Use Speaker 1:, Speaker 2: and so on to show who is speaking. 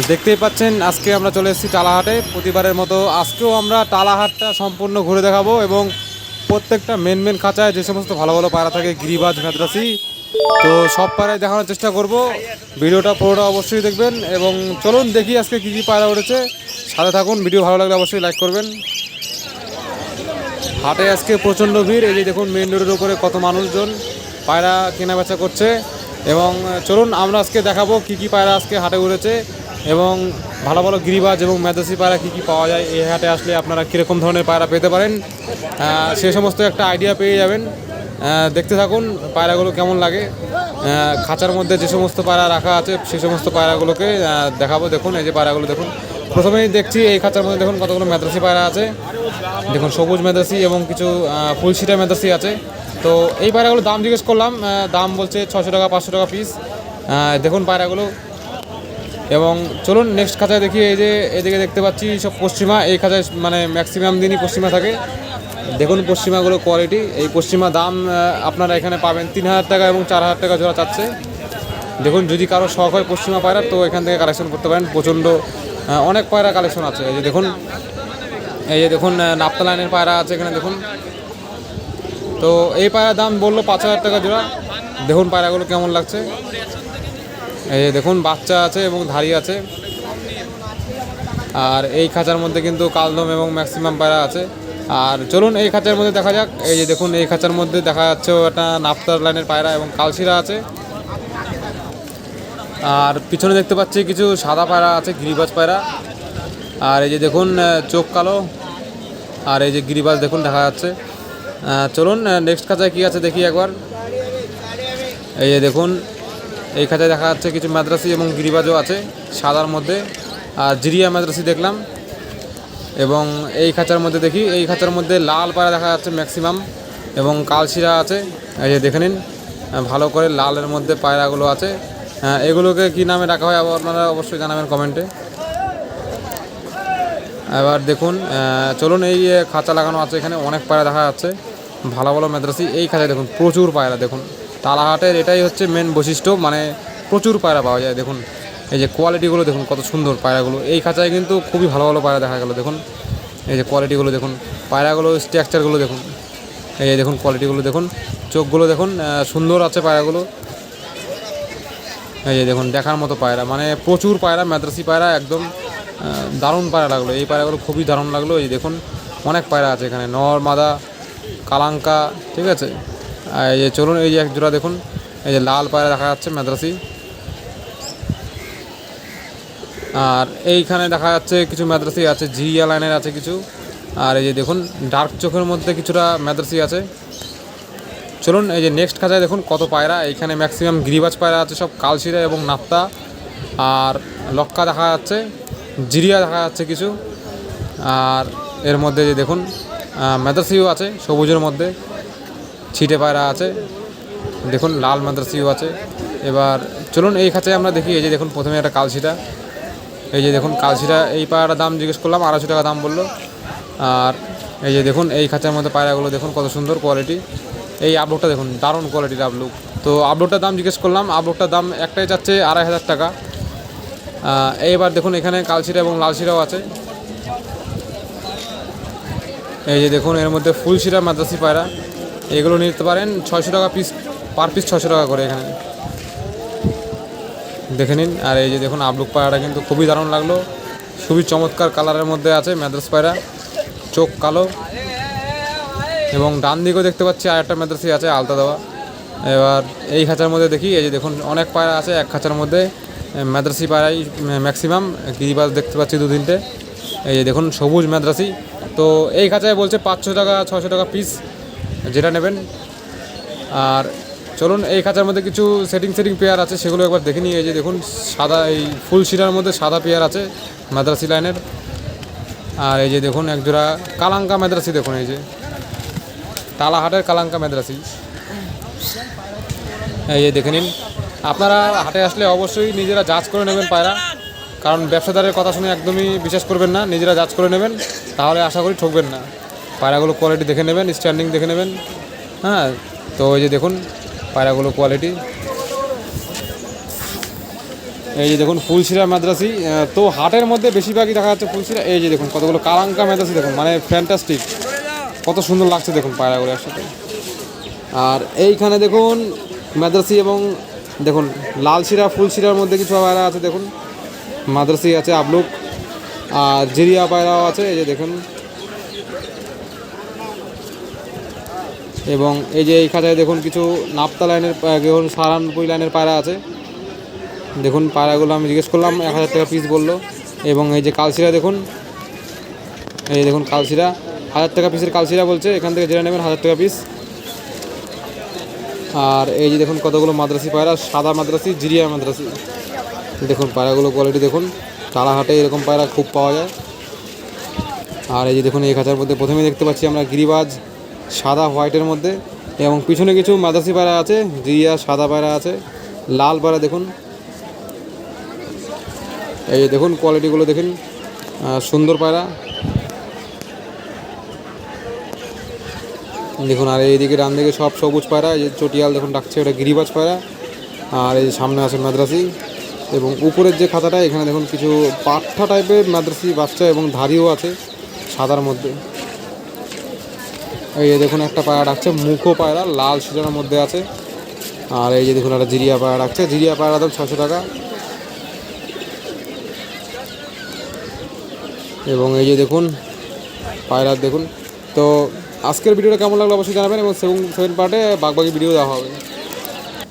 Speaker 1: দেখতেই পাচ্ছেন, আজকে আমরা চলে এসেছি টালাহাটে। প্রতিবারের মতো আজকেও আমরা টালাহাটটা সম্পূর্ণ ঘুরে দেখাবো এবং প্রত্যেকটা মেন মেন খাঁচায় যে সমস্ত ভালো ভালো পায়রা থাকে, গিরিবাজ, মাদ্রাসি, তো সব পায়রায় দেখানোর চেষ্টা করব। ভিডিওটা পুরোটা অবশ্যই দেখবেন এবং চলুন দেখি আজকে কী কী পায়রা উঠেছে। সাথে থাকুন, ভিডিও ভালো লাগলে অবশ্যই লাইক করবেন। হাটে আজকে প্রচণ্ড ভিড়, এই যে দেখুন মেন রোডের উপরে কত মানুষজন পায়রা কেনা বেচা করছে। এবং চলুন আমরা আজকে দেখাবো কি কি পায়রা আজকে হাটে উঠেছে। এবং ভালো ভালো গিরিবাজ এবং মেদাসি পায়রা কী কী পাওয়া যায়, এই হাটে আসলে আপনারা কীরকম ধরনের পায়রা পেতে পারেন সে সমস্ত একটা আইডিয়া পেয়ে যাবেন। দেখতে থাকুন পায়রাগুলো কেমন লাগে। খাঁচার মধ্যে যে সমস্ত পায়রা রাখা আছে সেই সমস্ত পায়রাগুলোকে দেখাবো, দেখুন, এই যে পায়রাগুলো দেখুন। প্রথমেই দেখছি এই খাঁচার মধ্যে দেখুন কতগুলো মেদাসি পায়রা আছে। দেখুন, সবুজ মেদাসি এবং কিছু ফুলশিটা মেদাসি আছে। তো এই পায়রাগুলোর দাম জিজ্ঞেস করলাম দাম বলছে ছশো টাকা, পাঁচশো টাকা পিস দেখুন পায়রাগুলো। এবং চলুন নেক্সট খাঁচায় দেখি, এই যে এদিকে দেখতে পাচ্ছি সব পশ্চিমা, এই খাঁচায় মানে ম্যাক্সিমাম দিনই পশ্চিমা থাকে। দেখুন পশ্চিমাগুলো কোয়ালিটি এই পশ্চিমা দাম আপনারা এখানে পাবেন তিন হাজার টাকা এবং চার হাজার টাকা জোড়া চাচ্ছে। দেখুন, যদি কারও শখ হয় পশ্চিমা পায়রা, তো এখান থেকে কালেকশন করতে পারেন। প্রচণ্ড অনেক পায়রা কালেকশন আছে। এই যে দেখুন, এই যে দেখুন নাপ্তা লাইনের পায়রা আছে এখানে, দেখুন। তো এই পায়রার দাম বলল পাঁচ হাজার টাকা জোড়া। দেখুন পায়রাগুলো কেমন লাগছে। এই দেখুন, বাচ্চা আছে এবং ধাড়ি আছে। আর এই খাঁচার মধ্যে কিন্তু কালদম এবং ম্যাক্সিমাম পায়রা আছে। আর চলুন এই খাঁচার মধ্যে দেখা যাক। এই যে দেখুন, এই খাঁচার মধ্যে দেখা যাচ্ছে একটা নাফতার লাইনের পায়রা এবং কালশিরা আছে। আর পিছনে দেখতে পাচ্ছি কিছু সাদা পায়রা আছে, গিরিবাজ পায়রা। আর এই যে দেখুন চোখ কালো। আর এই যে গিরিবাজ দেখুন, দেখা যাচ্ছে। চলুন নেক্সট খাঁচায় কী আছে দেখি একবার। এই যে দেখুন এই খাঁচায় দেখা যাচ্ছে কিছু মাদ্রাসি এবং গিরিবাজও আছে সাদার মধ্যে। আর জিরিয়া মাদ্রাসি দেখলাম। এবং এই খাঁচার মধ্যে দেখি, এই খাঁচার মধ্যে লাল পায়রা দেখা যাচ্ছে ম্যাক্সিমাম এবং কালশিরা আছে। এই যে দেখে নিন ভালো করে লালের মধ্যে পায়রাগুলো আছে। হ্যাঁ এগুলোকে কী নামে রাখা হয় আবার আপনারা অবশ্যই জানাবেন কমেন্টে। এবার দেখুন চলুন এই খাঁচা লাগানো আছে এখানে, অনেক পায়রা দেখা যাচ্ছে। ভালো ভালো মাদ্রাসি, এই খাঁচায় দেখুন, প্রচুর পায়রা দেখুন। তালাহাটের এটাই হচ্ছে মেন বৈশিষ্ট্য মানে প্রচুর পায়রা পাওয়া যায়, দেখুন। এই যে কোয়ালিটিগুলো দেখুন, কত সুন্দর পায়রাগুলো। এই খাঁচায় কিন্তু খুবই ভালো ভালো পায়রা দেখা গেল, দেখুন। এই যে কোয়ালিটিগুলো দেখুন, পায়রাগুলো স্ট্রাকচারগুলো দেখুন। এই যে দেখুন কোয়ালিটিগুলো দেখুন, চোখগুলো দেখুন সুন্দর আছে পায়রাগুলো। এই যে দেখুন, দেখার মতো পায়রা মানে প্রচুর পায়রা, মাদ্রাসি পায়রা, একদম দারুণ পায়রা লাগল। এই পায়রাগুলো খুবই দারুণ লাগল, এই দেখুন, অনেক পায়রা আছে এখানে, নর, মাদা, কালাঙ্কা, ঠিক আছে? এই যে চলুন, এই যে এক জোড়া দেখুন, এই যে লাল পায়রা দেখা যাচ্ছে মাদ্রাসি। আর এইখানে দেখা যাচ্ছে কিছু মাদ্রাসি আছে, জিরিয়া লাইনের আছে কিছু। আর এই যে দেখুন, ডার্ক চোখের মধ্যে কিছুটা মাদ্রাসি আছে। চলুন, এই যে নেক্সট খাঁচায় দেখুন কত পায়রা। এইখানে ম্যাক্সিমাম গিরিবাজ পায়রা আছে, সব কালশিরা এবং নাপ্তা। আর লক্কা দেখা যাচ্ছে, জিরিয়া দেখা যাচ্ছে কিছু। আর এর মধ্যে যে দেখুন মাদ্রাসিও আছে, সবুজের মধ্যে। ছিটে পায়রা আছে। দেখুন, লাল মাদ্রাসিও আছে। এবার চলুন, এই খাঁচায় আমরা দেখি, এই যে দেখুন, প্রথমে একটা কালশিরা এই যে দেখুন কালশিরা এই পায়রাটার দাম জিজ্ঞেস করলাম, আড়াইশো টাকা দাম বলল। আর এই যে দেখুন, এই খাঁচার মধ্যে পায়রাগুলো দেখুন, কত সুন্দর কোয়ালিটি এই আপলোডটা দেখুন, দারুণ কোয়ালিটির আপলোড তো আপলোডটার দাম জিজ্ঞেস করলাম আপলোডটার দাম একটাই যাচ্ছে আড়াই হাজার টাকা। এইবার দেখুন, এখানে কালশিরা এবং লালশিরাও আছে। এই যে দেখুন, এর মধ্যে ফুলশিরা মাদ্রাসি পায়রা। এগুলো নিতে পারেন ছয়শো টাকা পিস পার পিস ছশো টাকা করে এখানে। দেখে নিন, আর এই যে দেখুন আবলুক পায়রাটা কিন্তু খুবই দারুণ লাগল। খুবই চমৎকার কালারের মধ্যে আছে মাদ্রাস পায়রা, চোখ কালো। এবং ডান দিকেও দেখতে পাচ্ছি আর একটা মাদ্রাসি আছে, আলতা দেওয়া। এবার এই খাঁচার মধ্যে দেখি, এই যে দেখুন, অনেক পায়রা আছে এক খাঁচার মধ্যে। মাদ্রাসি পায়রাই ম্যাক্সিমাম গিরিবাজ দেখতে পাচ্ছি দু তিনটে। এই যে দেখুন, সবুজ মাদ্রাসি তো এই খাঁচায় বলছে পাঁচশো টাকা ছশো টাকা পিস যেটা নেবেন। আর চলুন, এই খাঁচার মধ্যে কিছু সেটিং সেটিং পেয়ার আছে, সেগুলো একবার দেখে নিই। এই যে দেখুন, সাদা, এই ফুল শিরার মধ্যে সাদা পেয়ার আছে, মাদ্রাসি লাইনের। আর এই যে দেখুন একজোড়া কালাঙ্কা মাদ্রাসি, দেখুন এই যে। তালাহাটের কালাঙ্কা মাদ্রাসি। এই যে দেখে নিন। আপনারা হাটে আসলে অবশ্যই নিজেরা যাচ করে নেবেন পায়রা। কারণ ব্যবসাদারের কথা শুনে একদমই বিশ্বাস করবেন না, নিজেরা যাচ করে নেবেন, তাহলে আশা করি ঠকবেন না। পায়রাগুলো কোয়ালিটি দেখে নেবেন স্ট্যান্ডিং দেখে নেবেন হ্যাঁ? তো ওই যে দেখুন পায়রাগুলো কোয়ালিটি এই যে দেখুন, ফুলশিরা মাদ্রাসি তো হাটের মধ্যে বেশিরভাগই দেখা যাচ্ছে ফুলশিরা। এই যে দেখুন, কতগুলো কালাঙ্কা মাদ্রাসি দেখুন মানে ফ্যান্টাস্টিক কত সুন্দর লাগছে দেখুন পায়রাগুলো একসাথে। আর এইখানে দেখুন, মাদ্রাসি এবং দেখুন লাল শিরা ফুল শিরার মধ্যে কিছু পায়রা আছে দেখুন। মাদ্রাসি আছে আবলুক, আর জিরিয়া পায়রাও আছে, এই যে দেখুন। এবং এই যে এই খাঁচায় দেখুন কিছু নাপ্তা লাইনের দেখুন সারানপুরি লাইনের পায়রা আছে। দেখুন পায়রাগুলো আমি জিজ্ঞেস করলাম, এক হাজার টাকা পিস বলল। এবং এই যে কালশিরা দেখুন, এই দেখুন কালশিরা, হাজার টাকা পিসের কালশিরা বলছে, এখান থেকে জেনে নেবেন হাজার টাকা পিস আর এই যে দেখুন কতগুলো মাদ্রাসি পায়রা, সাদা মাদ্রাসি, জিরিয়া মাদ্রাসি। দেখুন পায়রাগুলো কোয়ালিটি দেখুন, কালাহাটে এরকম পায়রা খুব পাওয়া যায়। আর এই যে দেখুন এই খাঁচার মধ্যে প্রথমে দেখতে পাচ্ছি আমরা গিরিবাজ সাদা হোয়াইটের মধ্যে এবং পিছনে কিছু মাদ্রাসি পায়রা আছে জিরিয়া সাদা পায়রা আছে, লাল পায়রা দেখুন। এই যে দেখুন কোয়ালিটিগুলো দেখুন সুন্দর পায়রা। দেখুন, আর এইদিকে ডান দিকে সব সবুজ পায়রা, এই চটিয়াল দেখুন ডাকছে ওটা গিরিবাজ পায়রা। আর এই যে সামনে আছে মাদ্রাসি। এবং উপরের যে খাতাটা, এখানে দেখুন কিছু পাঠা টাইপের মাদ্রাসি বাচ্চা এবং ধারিও আছে সাদার মধ্যে। এই যে দেখুন একটা পায়রা ডাকছে মুখো পায়রা, লাল শিলার মধ্যে আছে। আর এই যে দেখুন একটা জিরিয়া পায়রা ডাকছে জিরিয়া পায়রা দাম ছশো টাকা। এবং এই যে দেখুন পায়রা দেখুন। তো আজকের ভিডিওটা কেমন লাগল অবশ্যই জানাবেন এবং সেভেন সেভেন পার্টে বাগবাগি ভিডিও দেওয়া হবে।